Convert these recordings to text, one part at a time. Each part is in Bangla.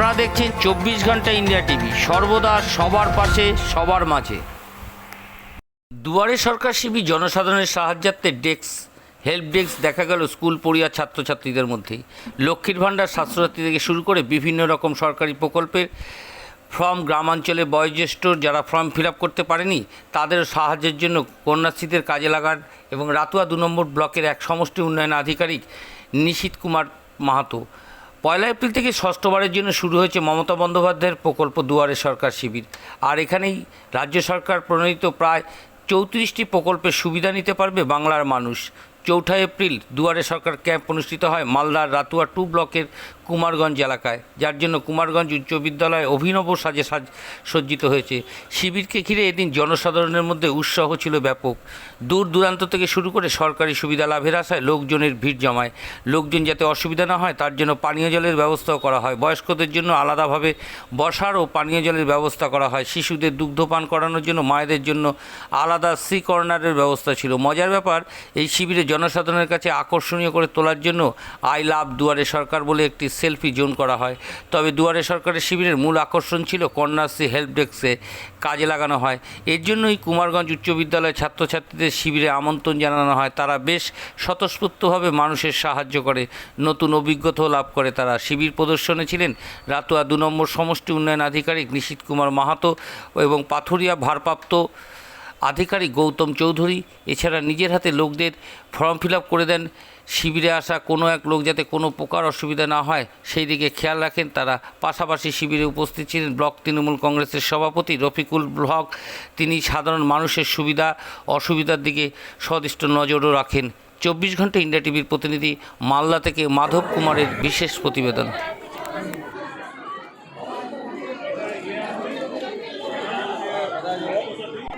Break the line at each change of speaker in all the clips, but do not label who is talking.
আপনারা দেখছেন চব্বিশ ঘণ্টা ইন্ডিয়া টিভি। সর্বদা সবার পাশে, সবার মাঝে। দুয়ারে সরকার শিবির জনসাধারণের সাহায্যার্থে ডেস্ক, হেল্প ডেস্ক দেখা গেল স্কুল, পড়িয়া ছাত্রছাত্রীদের মধ্যেই। লক্ষ্মীর ভাণ্ডার ছাত্রছাত্রী থেকে শুরু করে বিভিন্ন রকম সরকারি প্রকল্পের ফর্ম, গ্রামাঞ্চলে বয়োজ্যেষ্ঠ যারা ফর্ম ফিল আপ করতে পারেনি, তাদের সাহায্যের জন্য কন্যাশ্রীদের কাজে লাগান এবং রাতুয়া দু নম্বর ব্লকের এক সমষ্টি উন্নয়ন আধিকারিক নিশীত কুমার মাহাতো। পয়লা এপ্রিল থেকে ষষ্ঠবারের জন্য শুরু হয়েছে মমতা বন্দ্যোপাধ্যায়ের প্রকল্প দুয়ারে সরকার শিবির। আর এখানেই রাজ্য সরকার প্রণীত প্রায় চৌত্রিশটি প্রকল্পের সুবিধা নিতে পারবে বাংলার মানুষ। চৌঠা এপ্রিল দুয়ারে সরকার ক্যাম্প অনুষ্ঠিত হয় মালদার রাতুয়া টু ব্লকের কুমারগঞ্জ এলাকায়, যার জন্য কুমারগঞ্জ উচ্চ বিদ্যালয় অভিনব সাজে সাজ সজ্জিত হয়েছে। শিবিরকে ঘিরে এদিন জনসাধারণের মধ্যে উৎসাহ ছিল ব্যাপক। দূর দূরান্ত থেকে শুরু করে সরকারি সুবিধা লাভের আশায় লোকজনের ভিড় জমায়। লোকজন যাতে অসুবিধা না হয়, তার জন্য পানীয় জলের ব্যবস্থাও করা হয়। বয়স্কদের জন্য আলাদাভাবে বসার ও পানীয় জলের ব্যবস্থা করা হয়। শিশুদের দুগ্ধপান করানোর জন্য মায়েদের জন্য আলাদা সি কর্নারের ব্যবস্থা ছিল। মজার ব্যাপার, এই শিবিরে জনসাধারণের কাছে আকর্ষণীয় করে তোলার জন্য আই লাভ দুয়ারে সরকার বলে একটি সেলফি জোন করা হয়। তবে দুয়ারে সরকারের শিবিরের মূল আকর্ষণ ছিল কন্যাশ্রী হেল্প ডেস্কে কাজে লাগানো হয়। এর জন্যই কুমারগঞ্জ উচ্চ বিদ্যালয়ের ছাত্রছাত্রীদের শিবিরে আমন্ত্রণ জানানো হয়। তারা বেশ স্বতঃস্ফূর্তভাবে মানুষের সাহায্য করে। নতুন অভিজ্ঞতাও লাভ করে তারা। শিবির প্রদর্শনে ছিলেন রাতুয়া দু নম্বর সমষ্টি উন্নয়ন আধিকারিক নিশীত কুমার মাহাতো এবং পাথুরিয়া ভারপ্রাপ্ত আধিকারিক গৌতম চৌধুরী, এছাড়া নিজের হাতে লোকদের ফর্ম ফিল করে দেন। শিবিরে আসা কোনো এক লোক যাতে কোনো প্রকার অসুবিধা না হয়, সেই দিকে খেয়াল রাখেন তারা। পাশাপাশি শিবিরে উপস্থিত ছিলেন ব্লক তৃণমূল কংগ্রেসের সভাপতি রফিকুল হক। তিনি সাধারণ মানুষের সুবিধা, অসুবিধার দিকে সদিষ্ট নজরও রাখেন। চব্বিশ ঘণ্টা ইন্ডিয়া টিভির প্রতিনিধি মালদা থেকে মাধব কুমারের বিশেষ প্রতিবেদন।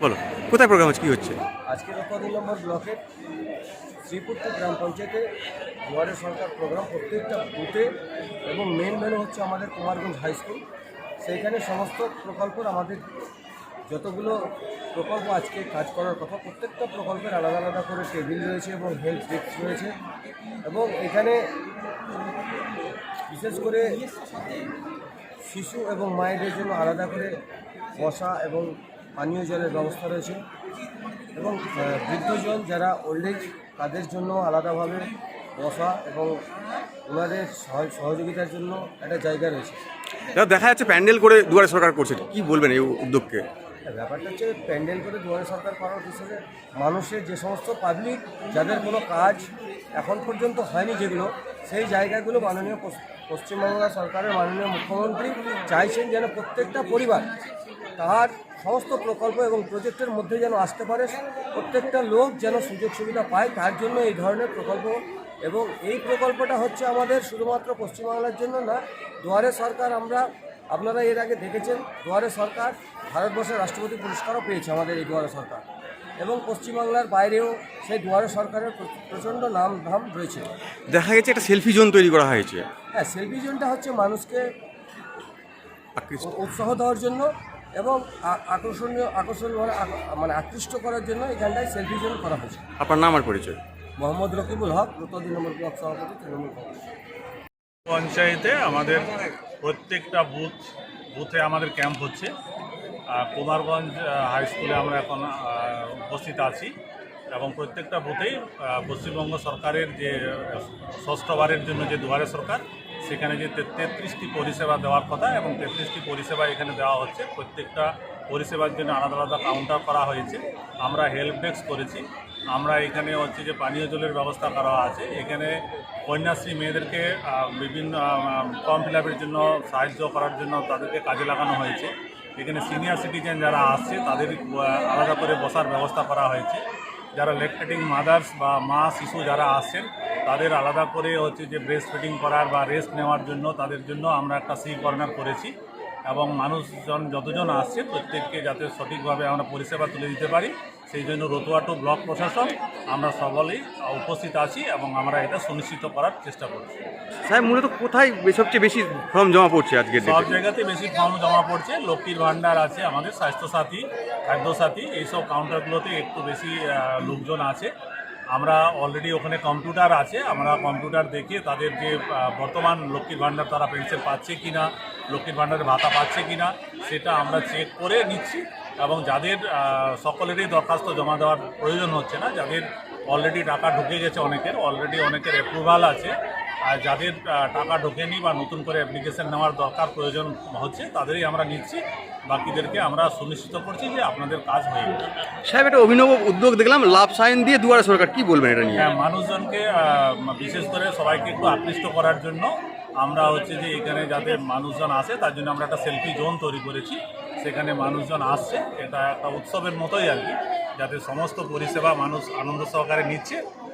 বলো। কোথায় প্রোগ্রাম হচ্ছে কী হচ্ছে?
আজকে দুই নম্বর ব্লকের শ্রীপুরপুর গ্রাম পঞ্চায়েতে দুয়ারে সরকার প্রোগ্রাম প্রত্যেকটা বুথে এবং মেন মেনু হচ্ছে আমাদের কুমারগঞ্জ হাই স্কুল সেইখানে সমস্ত প্রকল্পের আমাদের যতগুলো প্রকল্প আজকে কাজ করার কথা, প্রত্যেকটা প্রকল্পের আলাদা আলাদা করে টেবিল রয়েছে এবং হেল্প ডেস্ক রয়েছে এবং এখানে বিশেষ করে শিশু এবং মায়েদের জন্য আলাদা করে বসা এবং পানীয় জলের ব্যবস্থা রয়েছে এবং বৃদ্ধজন যারা ওল্ড এজ তাদের জন্য আলাদাভাবে বসা এবং ওনাদের সহ- সহযোগিতার জন্য একটা জায়গা রয়েছে।
দেখা যাচ্ছে প্যান্ডেল করে দুয়ারে সরকার করছে। কি বলবেন এই উদ্যোগকে?
ব্যাপারটা হচ্ছে প্যান্ডেল করে দুয়ারে সরকার করার পিছনে মানুষের যে সমস্ত পাবলিক যাদের কোনো কাজ এখন পর্যন্ত হয়নি যেগুলো সেই জায়গাগুলো মাননীয় পশ্চিমবাংলা সরকারের মাননীয় মুখ্যমন্ত্রী চাইছেন যেন প্রত্যেকটা পরিবার তার সমস্ত প্রকল্প এবং প্রজেক্টের মধ্যে যেন আসতে পারে প্রত্যেকটা লোক যেন সুযোগ সুবিধা পায় তার জন্য এই ধরনের প্রকল্প। এবং এই প্রকল্পটা হচ্ছে আমাদের শুধুমাত্র পশ্চিমবাংলার জন্য না দুয়ারে সরকার আমরা আপনারা এর আগে দেখেছেন দুয়ারে সরকার ভারতবর্ষের রাষ্ট্রপতি পুরস্কারও পেয়েছে আমাদের এই দুয়ারে সরকার। এবং পশ্চিমবাংলার বাইরেও সেই দুয়ারে সরকারের প্রচণ্ড নাম ধাম রয়েছে।
দেখা গেছে একটা সেলফি জোন তৈরি করা হয়েছে।
হ্যাঁ সেলফি জোনটা হচ্ছে মানুষকে উৎসাহ দেওয়ার জন্য এবং আকর্ষণীয় আকর্ষণীয়ভাবে মানে মানে আকৃষ্ট করার জন্য এখানটায় সেলফি জোন করা হয়েছে।
আপনার নাম আর পরিচয়?
মোহাম্মদ রকিবুল হক দুই নম্বর ব্লক সভাপতি তৃণমূল কংগ্রেস।
পঞ্চায়েতে আমাদের প্রত্যেকটা বুথ বুথে আমাদের ক্যাম্প হচ্ছে। আর কুমারগঞ্জ হাই স্কুলে আমরা এখন উপস্থিত আছি। এবং প্রত্যেকটা বুথেই পশ্চিমবঙ্গ সরকারের যে ষষ্ঠবারের জন্য যে দুয়ারে সরকার সেখানে যে তেত্রিশটি পরিষেবা দেওয়ার কথা এবং তেত্রিশটি পরিষেবা এখানে দেওয়া হচ্ছে। প্রত্যেকটা পরিষেবার জন্য আলাদা আলাদা কাউন্টার করা হয়েছে। আমরা হেল্প ডেস্ক করেছি। আমরা এখানে হচ্ছে যে পানীয় জলের ব্যবস্থা করা আছে। এখানে কন্যাশ্রী মেয়েদেরকে বিভিন্ন ফর্ম ফিল জন্য, সাহায্য করার জন্য তাদেরকে কাজে লাগানো হয়েছে। এখানে সিনিয়র সিটিজেন যারা আসছে, তাদের আলাদা করে বসার ব্যবস্থা করা হয়েছে। যারা লেকটেটিং মাদার্স বা মা, শিশু যারা আসছেন তাদের আলাদা করে হচ্ছে যে ব্রেস্ট ফিডিং করার বা রেস্ট নেওয়ার জন্য তাদের জন্য আমরা একটা সি কর্নার করেছি এবং মানুষজন যতজন আসছে প্রত্যেককে যাতে সঠিকভাবে আমরা পরিষেবা তুলে দিতে পারি সেই জন্য রতুয়া টু ব্লক প্রশাসন আমরা সকলেই উপস্থিত আছি এবং আমরা এটা সুনিশ্চিত করার চেষ্টা করছি।
সাহেব মূলত কোথায় সবচেয়ে বেশি ফর্ম জমা পড়ছে আজকে
সব জায়গাতে বেশি ফর্ম জমা পড়ছে লক্ষ্মীর ভাণ্ডার আছে আমাদের স্বাস্থ্যসাথী খাদ্যসাথী এইসব কাউন্টারগুলোতে একটু বেশি লোকজন আছে। আমরা অলরেডি ওখানে কম্পিউটার আছে, আমরা কম্পিউটার দেখে তাদের যে বর্তমান লক্ষ্মীর ভাণ্ডার তারা পেনশন পাচ্ছে কি না লক্ষ্মীর ভাণ্ডারের ভাতা পাচ্ছে কি না সেটা আমরা চেক করে নিচ্ছি এবং যাদের সকলেরই দরখাস্ত জমা দেওয়ার প্রয়োজন হচ্ছে না, যাদের অলরেডি টাকা ঢুকে গেছে অনেকের অলরেডি অনেকের অ্যাপ্রুভাল আছে আর যাদের টাকা ঢোকেনি বা নতুন করে অ্যাপ্লিকেশন নেওয়ার দরকার প্রয়োজন হচ্ছে তাদেরই আমরা নিচ্ছি। বাকিদেরকে আমরা সুনিশ্চিত করছি যে আপনাদের কাজ হয়ে গেছে।
সাহেব একটা অভিনব উদ্যোগ দেখলাম লাভ সাইন দিয়ে দুয়ারে সরকার কি বলবেন এটা নিয়ে?
হ্যাঁ মানুষজনকে বিশেষ করে সবাইকে একটু আকৃষ্ট করার জন্য আমরা হচ্ছে যে এখানে যাতে মানুষজন আসে তার জন্য আমরা একটা সেলফি জোন তৈরি করেছি। সেখানে মানুষজন আসছে এটা একটা উৎসবের মতোই আর কি যাতে সমস্ত পরিষেবা মানুষ আনন্দ সহকারে নিচ্ছে।